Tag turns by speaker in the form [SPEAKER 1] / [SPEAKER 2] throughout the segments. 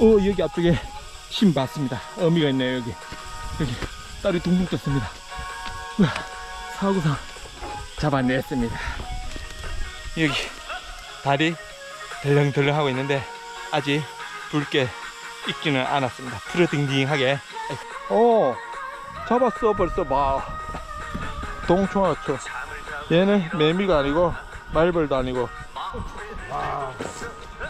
[SPEAKER 1] 어 여기 앞쪽에 심 봤습니다. 어미가 있네요 여기. 여기 딸이 둥둥 떴습니다. 우와, 사구상 잡아냈습니다. 여기 달이 덜렁덜렁 하고 있는데 아직 붉게 익지는 않았습니다. 푸르딩딩하게. 어 잡았어 벌써. 봐. 동충하초. 얘는 매미가 아니고 말벌도 아니고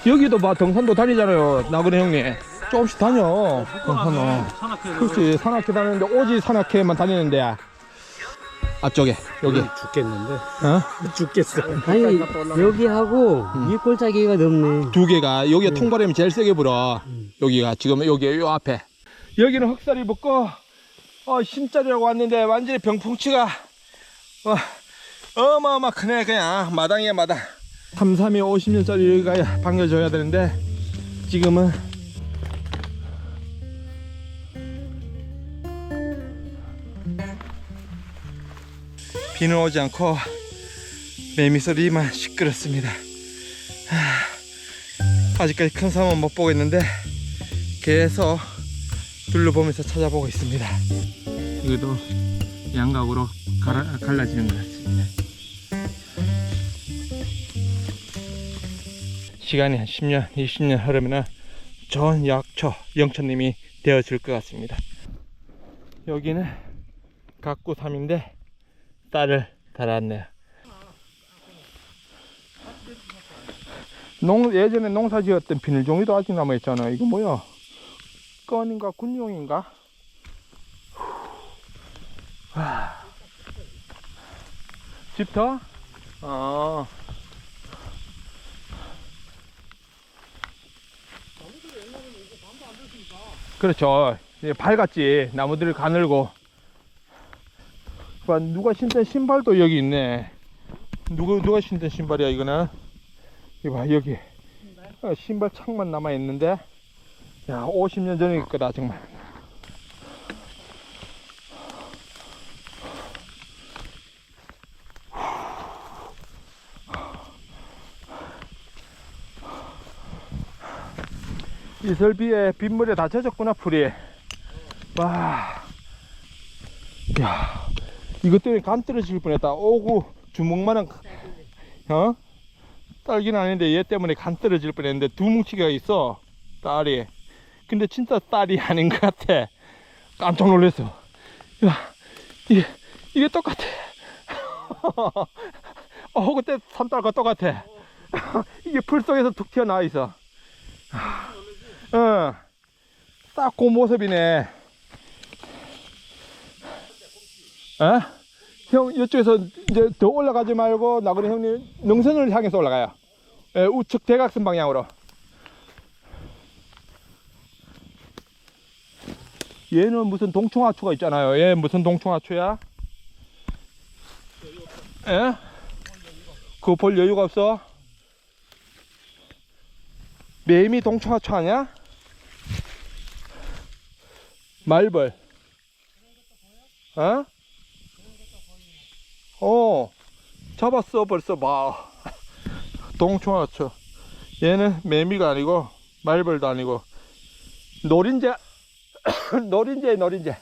[SPEAKER 1] 여기도 봐 등산도 다니잖아요 나그네 형님. 조금씩 다녀 등산은
[SPEAKER 2] 산악회를
[SPEAKER 1] 그렇지 산악회 다니는데 오지 산악회만 다니는데. 앞쪽에 여기.
[SPEAKER 2] 죽겠는데?
[SPEAKER 1] 어?
[SPEAKER 2] 죽겠어.
[SPEAKER 3] 아니 여기하고 이 골짜기가 넓네.
[SPEAKER 1] 두 개가 여기가 통바람이 제일 세게 불어. 여기가 지금 여기 요 앞에. 여기는 흑살이 붙고 어, 신자리라고 왔는데 완전히 병풍치가 어, 어마어마 크네 그냥. 마당이야 마당 3, 3이 50년짜리 여기가 방겨져야 되는데 지금은 비는 오지 않고 매미소리만 시끄럽습니다. 하, 아직까지 큰 상은 못 보고 있는데 계속 둘러보면서 찾아보고 있습니다. 이것도 양각으로 갈라, 갈라지는 것 같습니 시간이 한 10년, 20년 흐르면 좋은 약초 영천님이 되어질 것 같습니다 여기는 각구삼인데 딸을 달았네요 농, 예전에 농사 지었던 비닐종이도 아직 남아있잖아. 이거 뭐야? 건인가 군용인가? 와. 집터? 어. 그렇죠. 밝았지. 나무들이 가늘고. 봐, 누가 신던 신발도 여기 있네. 누가, 누가 신던 신발이야, 이거는? 이거 봐 여기 어, 신발 창만 남아 있는데 야 50년 전일 거다 정말 이설비에 빗물에 다 젖었구나 풀이. 와. 야, 이것 때문에 간 떨어질 뻔했다. 오구 주먹만한 어? 딸기는 아닌데 얘 때문에 간 떨어질 뻔했는데 두 뭉치가 있어 딸이. 근데 진짜 딸이 아닌 것 같아. 깜짝 놀랐어. 야 이게 이게 똑같아. 어 그때 산딸과 똑같아. 이게 풀 속에서 툭 튀어나와 있어 어 딱 그 모습이네 어? 형 이쪽에서 이제 더 올라가지 말고 나그네 형님 능선을 향해서 올라가요. 예, 우측 대각선 방향으로. 얘는 무슨 동충하초가 있잖아요. 얘 무슨 동충하초야? 예? 그거 볼 여유가 없어? 매미 동충하초 아니야? 말벌. 어? 어 잡았어 벌써. 봐. 동충하초 얘는 매미가 아니고 말벌도 아니고 노린재 노린재 노린재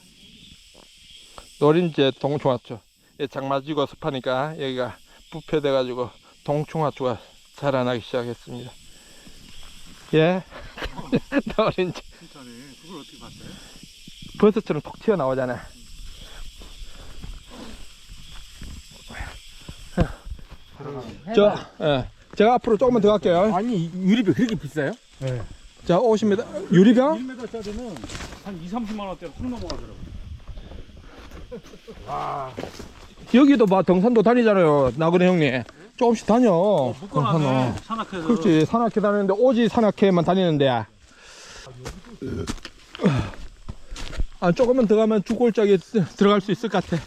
[SPEAKER 1] 노린재 동충하초 얘 장마지고 습하니까 여기가 부패돼 가지고 동충하초가 자라나기 시작했습니다. 예? 노린재
[SPEAKER 2] 진짜네. 그걸 어떻게 봤어요?
[SPEAKER 1] 버섯처럼 톡 튀어나오잖아 저, 예. 제가 앞으로 조금만 더 갈게요.
[SPEAKER 2] 아니 유리병 그렇게 비싸요?
[SPEAKER 1] 자, 50m. 유리병?
[SPEAKER 2] 1m짜리는 한 2, 30만 원대로 툭 넘어가더라고
[SPEAKER 1] 여기도 봐, 등산도 다니잖아요. 나그네 형님. 조금씩 다녀.
[SPEAKER 2] 묶어놨네 산악회에서
[SPEAKER 1] 그렇지. 산악회 다니는데, 오지 산악회만 다니는데. 아, 조금만 더 가면 주골짜기 들어갈 수 있을 것 같아.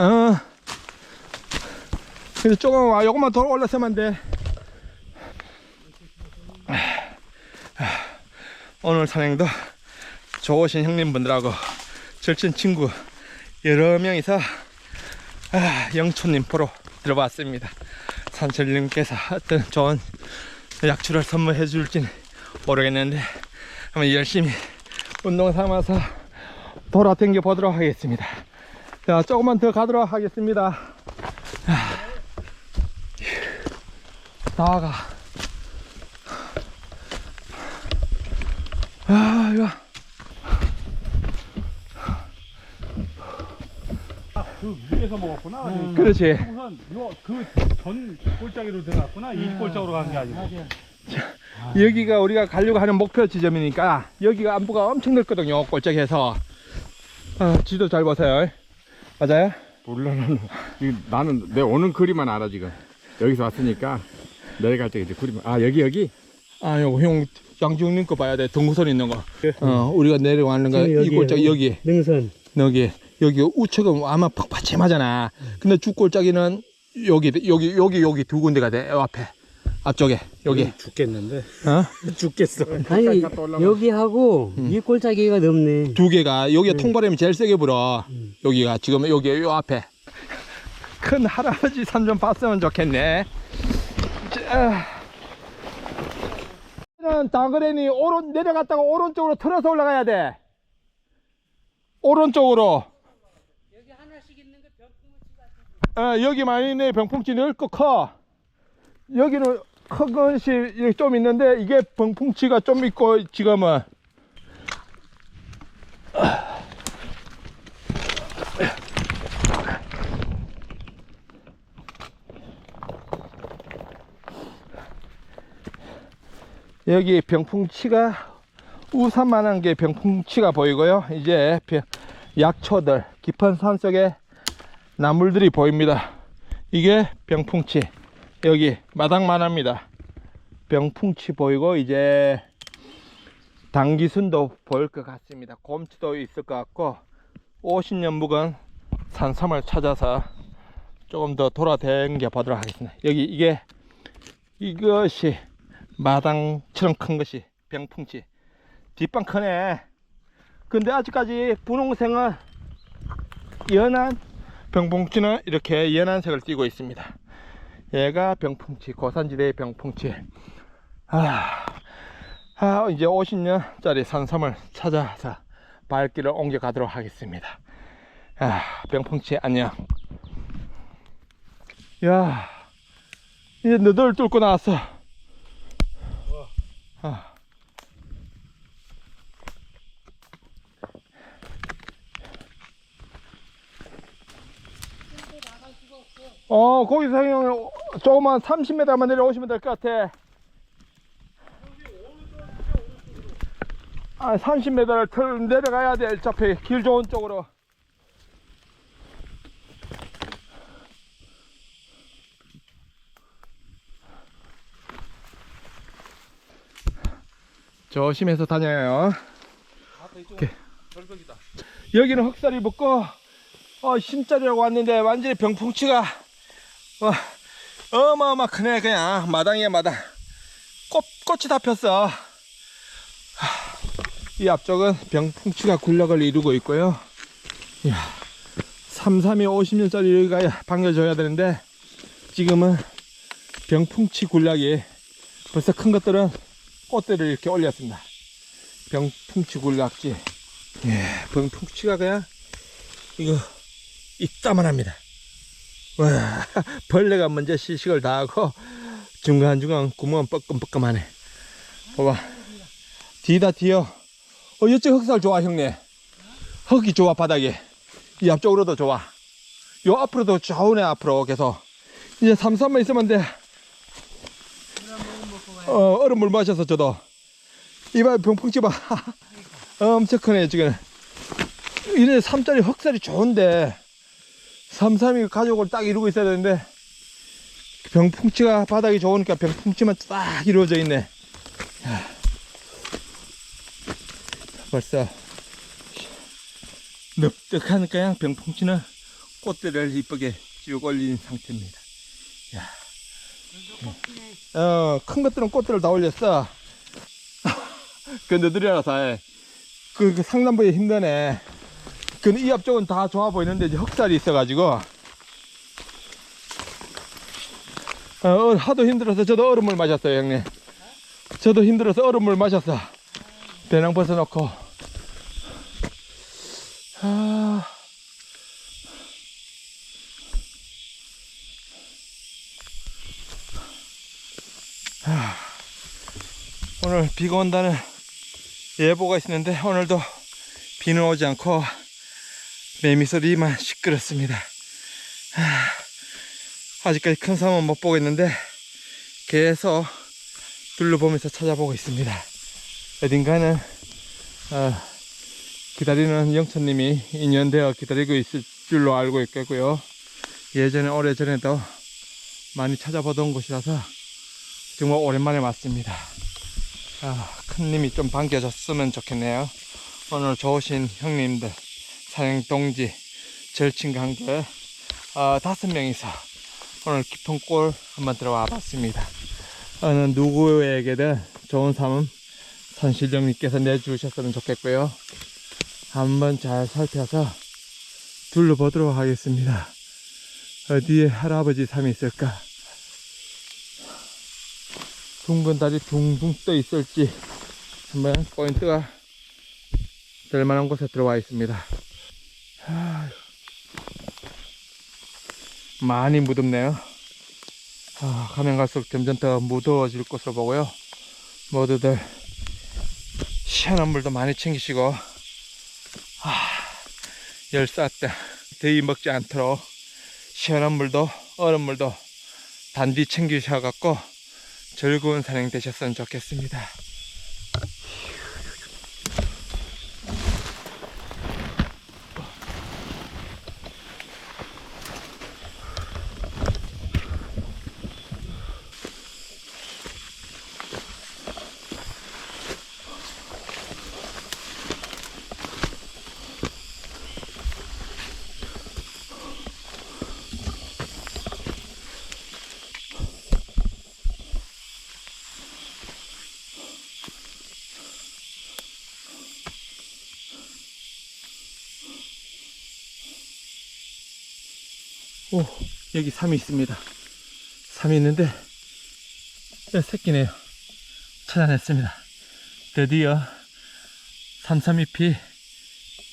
[SPEAKER 1] 어. 근데 조금, 아, 요것만 더 올라서면 안 돼. 오늘 산행도 좋으신 형님분들하고 절친 친구 여러 명이서 아, 영초님 보러 들어봤습니다. 산철님께서 어떤 좋은 약초를 선물해 줄지는 모르겠는데 한번 열심히 운동 삼아서 돌아 댕겨 보도록 하겠습니다. 자, 조금만 더 가도록 하겠습니다. 나가. 아, 이거.
[SPEAKER 2] 그 위에서 먹었구나.
[SPEAKER 1] 그렇지.
[SPEAKER 2] 우선 요그전 골짜기로 들어갔구나. 이 골짜기로 간 게 아니고.
[SPEAKER 1] 여기가 우리가 가려고 하는 목표 지점이니까 여기가 안부가 엄청 넓거든요. 꼴짝해서. 아, 지도 잘 보세요. 맞아요?
[SPEAKER 4] 몰라 나는 이거 나는 내 오는 거리만 알아 지금 여기서 왔으니까 내려갈 때 이제 그림 아 여기 여기
[SPEAKER 1] 아, 요거 형 양중님 거 봐야 돼. 등구선 있는 거. 어, 우리가 내려가는 거, 이 골짜기 여기,
[SPEAKER 3] 능선.
[SPEAKER 1] 여기, 여기 우측은 아마 퍽파침하잖아. 근데 주골짜기는 여기, 여기, 여기, 여기 두 군데가 돼. 요 앞에. 앞쪽에, 여기.
[SPEAKER 2] 죽겠는데.
[SPEAKER 1] 어?
[SPEAKER 2] 죽겠어.
[SPEAKER 3] 아니 여기하고 이 골짜기가 넓네.
[SPEAKER 1] 두 개가, 여기가 통바람이 제일 세게 불어. 여기가, 지금 여기, 요 앞에. 큰 할아버지 산 좀 봤으면 좋겠네. 자. 는 다그레니 오른 내려갔다가 오른쪽으로 틀어서 올라가야 돼. 오른쪽으로.
[SPEAKER 3] 여기 하나씩 있는 거
[SPEAKER 1] 어, 여기 많이 있네. 병풍치 넓고 커. 여기는 큰 것이 좀 있는데 이게 병풍치가 좀 있고 지금은 여기 병풍치가 우산만한 게 병풍치가 보이고요. 이제 병- 약초들 깊은 산 속에 나물들이 보입니다. 이게 병풍치. 여기 마당만 합니다. 병풍치 보이고 이제 당기순도 보일 것 같습니다. 곰치도 있을 것 같고 50년 묵은 산삼을 찾아서 조금 더 돌아다녀 보도록 하겠습니다. 여기 이게 이것이 마당처럼 큰 것이 병풍치. 뒷방 크네. 근데 아직까지 분홍색은 연한 병풍치는 이렇게 연한 색을 띠고 있습니다. 얘가 병풍치, 고산지대의 병풍치. 아, 아, 이제 50년짜리 산삼을 찾아서 발길을 옮겨 가도록 하겠습니다. 아, 병풍치 안녕. 야, 이제 너덜 뚫고 나왔어. 아. 어, 거기서 형 조금만 30m만 내려오시면 될 것 같아. 아, 30m를 털 내려가야 돼. 어차피 길 좋은 쪽으로. 조심해서 다녀요. 여기는 흑살이 붙고 어, 신짜리라고 왔는데 완전히 병풍치가 어, 어마어마 크네 그냥. 마당이야 마당. 꽃, 꽃이 다 폈어. 하, 이 앞쪽은 병풍치가 군락을 이루고 있고요. 이야, 삼삼이 50년짜리 여기가 방겨져야 되는데 지금은 병풍치 군락이 벌써 큰 것들은 꽃들을 이렇게 올렸습니다. 병풍치 군락지. 예, 병풍치가 그냥 이거 이따만 합니다. 와, 벌레가 먼저 시식을 다 하고 중간중간 구멍은 뻐끔뻐끔하네. 봐봐. 뒤다 뒤어. 어, 이쪽 흑살 좋아, 형님. 흙이 좋아, 바닥에. 이 앞쪽으로도 좋아. 요 앞으로도 좌우네, 앞으로 계속. 이제 삼삼만 있으면 돼. 어, 얼음물 마셔서 저도. 이봐, 병풍치 봐. 엄청 크네, 지금. 이래 삼짜리 흑살이 좋은데 삼삼이 가족을 딱 이루고 있어야 되는데 병풍치가 바닥이 좋으니까 병풍치만 딱 이루어져 있네 야. 벌써 넓적한 그냥 병풍치는 꽃들을 이쁘게 쭉 올린 상태입니다 야. 어, 큰 것들은 꽃들을 다 올렸어 그 너들이라서 해. 그, 그 상단부에 힘드네 근데 이 앞쪽은 다 좋아 보이는데 이제 흑살이 있어가지고. 어, 하도 힘들어서 저도 얼음물 마셨어요 형님. 저도 힘들어서 얼음물 마셨어. 배낭 벗어놓고. 아. 아, 오늘 비가 온다는 예보가 있었는데 오늘도 비는 오지 않고 매미소리만 시끄럽습니다. 아, 아직까지 큰 섬은 못 보겠는데 계속 둘러보면서 찾아보고 있습니다. 어딘가는 어, 기다리는 영천님이 인연되어 기다리고 있을 줄로 알고 있겠고요. 예전에 오래전에도 많이 찾아보던 곳이라서 정말 오랜만에 왔습니다. 아, 큰 님이 좀 반겨줬으면 좋겠네요. 오늘 좋으신 형님들, 사행동지, 절친과 함께 어, 다섯 명이서 오늘 깊은 골 한번 들어와 봤습니다. 어느 누구에게든 좋은 삶은 산신령님께서 내주셨으면 좋겠고요. 한번 잘 살펴서 둘러보도록 하겠습니다. 어디에 할아버지 삶이 있을까? 둥근 다리 둥둥 떠 있을지 한번 포인트가 될 만한 곳에 들어와 있습니다. 많이 무덥네요. 아, 가면 갈수록 점점 더 무더워질 것으로 보고요. 모두들 시원한 물도 많이 챙기시고 아, 열사때 더위 먹지 않도록 시원한 물도 얼음물도 단디 챙기셔갖고 즐거운 산행 되셨으면 좋겠습니다. 오, 여기 삼이 있습니다. 삼이 있는데, 여 새끼네요. 찾아냈습니다. 드디어 삼삼잎이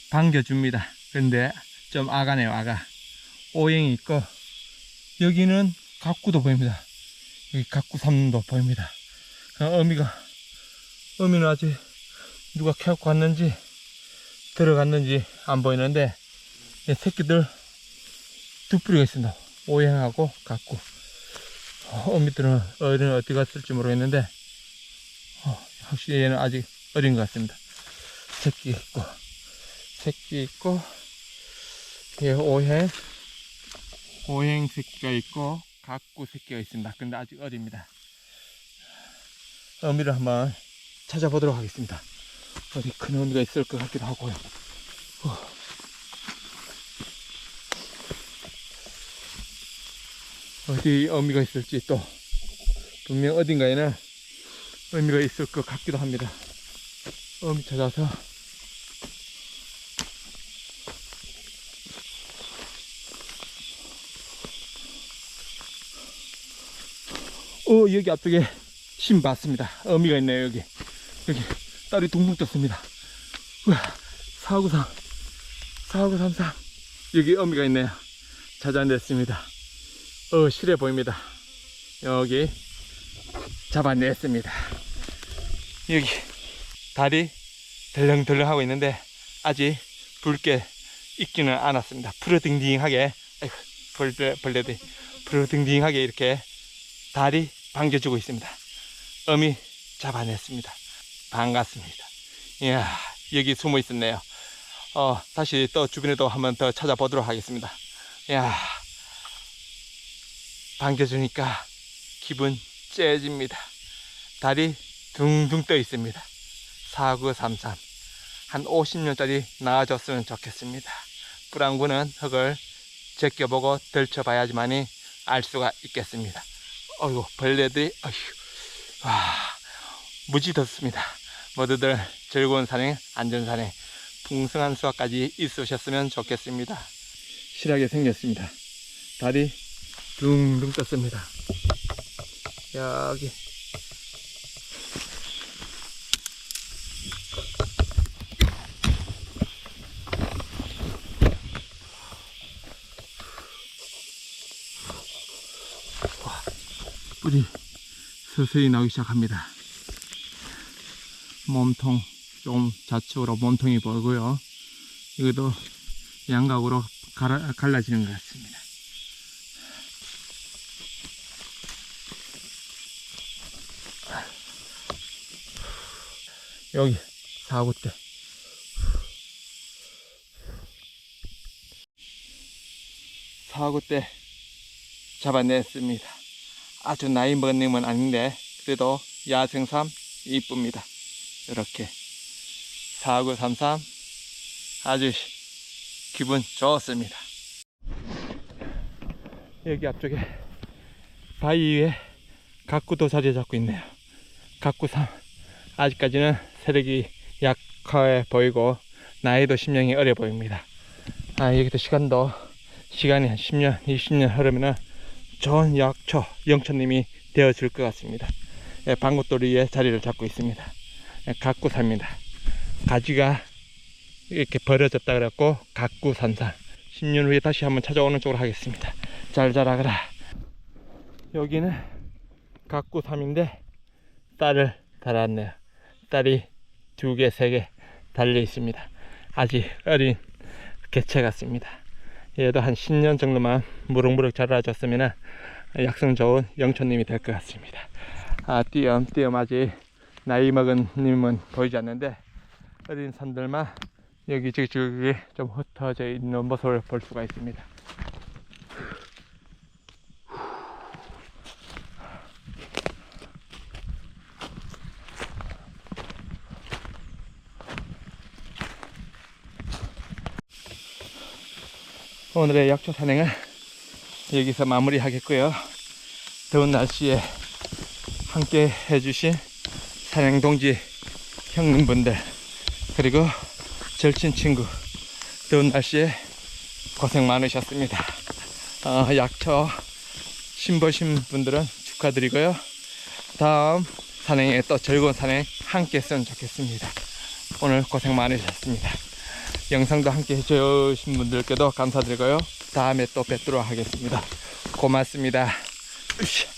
[SPEAKER 1] 반겨줍니다. 근데 좀 아가네요, 아가. 오행이 있고, 여기는 각구도 보입니다. 여기 각구 삼도 보입니다. 어, 어미가, 어미는 아직 누가 캐고 갔는지, 들어갔는지 안 보이는데, 이 새끼들 두 뿌리가 있습니다. 오행하고 같고. 어, 어미들은 어른 어디 갔을지 모르겠는데, 어, 확실히 얘는 아직 어린 것 같습니다. 새끼 있고, 새끼 있고, 예, 오행, 오행 새끼가 있고, 각구 새끼가 있습니다. 근데 아직 어립니다. 어미를 한번 찾아보도록 하겠습니다. 어디 큰 어미가 있을 것 같기도 하고요. 어디 어미가 있을지 또 분명 어딘가에는 의미가 있을 것 같기도 합니다. 어미 찾아서 어 여기 앞쪽에 심 봤습니다. 어미가 있네요 여기 여기 딸이 둥둥 떴습니다. 우와 4933 4933 여기 어미가 있네요. 찾아냈습니다. 어, 실해 보입니다. 여기 잡아냈습니다. 여기 다리 덜렁덜렁 하고 있는데 아직 붉게 익지는 않았습니다. 푸르딩딩하게 아이고, 벌레, 벌레들이 푸르딩딩하게 이렇게 다리 반겨주고 있습니다. 어미 잡아냈습니다. 반갑습니다. 이야 여기 숨어 있었네요. 어, 다시 또 주변에도 한번 더 찾아보도록 하겠습니다. 이야 반겨주니까 기분 째집니다. 달이 둥둥 떠 있습니다. 4933. 한 50년짜리 나아졌으면 좋겠습니다. 뿌랑구는 흙을 제껴보고 덜쳐봐야지만이 알 수가 있겠습니다. 어이구, 벌레들이, 어휴, 와, 무지 덥습니다. 모두들 즐거운 산행, 안전 산행, 풍성한 수확까지 있으셨으면 좋겠습니다. 실하게 생겼습니다. 달이 둥둥 떴습니다. 여기 뿌리 서서히 나오기 시작합니다. 몸통 좀 좌측으로 몸통이 벌고요. 이것도 양각으로 갈라지는 것 같습니다. 여기 사구대 사구대 잡아냈습니다. 아주 나이 님은 아닌데 그래도 야생삼 이쁩니다. 이렇게 4933 아주 기분 좋습니다. 여기 앞쪽에 바위 위에 가꾸도 자리 잡고 있네요. 가꾸삼 아직까지는 세력이 약해 보이고 나이도 10년이 어려 보입니다. 아 여기도 시간도 시간이 한 10년, 20년 흐르면은 좋은 약초 영천님이 되어질 것 같습니다. 예, 방긋돌이 위에 자리를 잡고 있습니다. 예, 각구사입니다. 가지가 이렇게 벌어졌다 그랬고 각구산산 10년 후에 다시 한번 찾아오는 쪽으로 하겠습니다. 잘 자라거라. 여기는 각구삼인데 딸을 달았네요. 딸이 두 개, 세 개 달려 있습니다. 아직 어린 개체 같습니다. 얘도 한 10년 정도만 무럭무럭 자라줬으면 약성 좋은 영천님이 될 것 같습니다. 아, 띄엄띄엄 아직 나이 먹은 님은 보이지 않는데 어린 산들만 여기 저기 저기 좀 흩어져 있는 모습을 볼 수가 있습니다. 오늘의 약초 산행은 여기서 마무리하겠고요. 더운 날씨에 함께 해주신 산행동지 형님분들 그리고 절친 친구 더운 날씨에 고생 많으셨습니다. 어, 약초 신보신 분들은 축하드리고요. 다음 산행에 또 즐거운 산행 함께 했으면 좋겠습니다. 오늘 고생 많으셨습니다. 영상도 함께 해주신 분들께도 감사드리고요. 다음에 또 뵙도록 하겠습니다. 고맙습니다. 으쌰.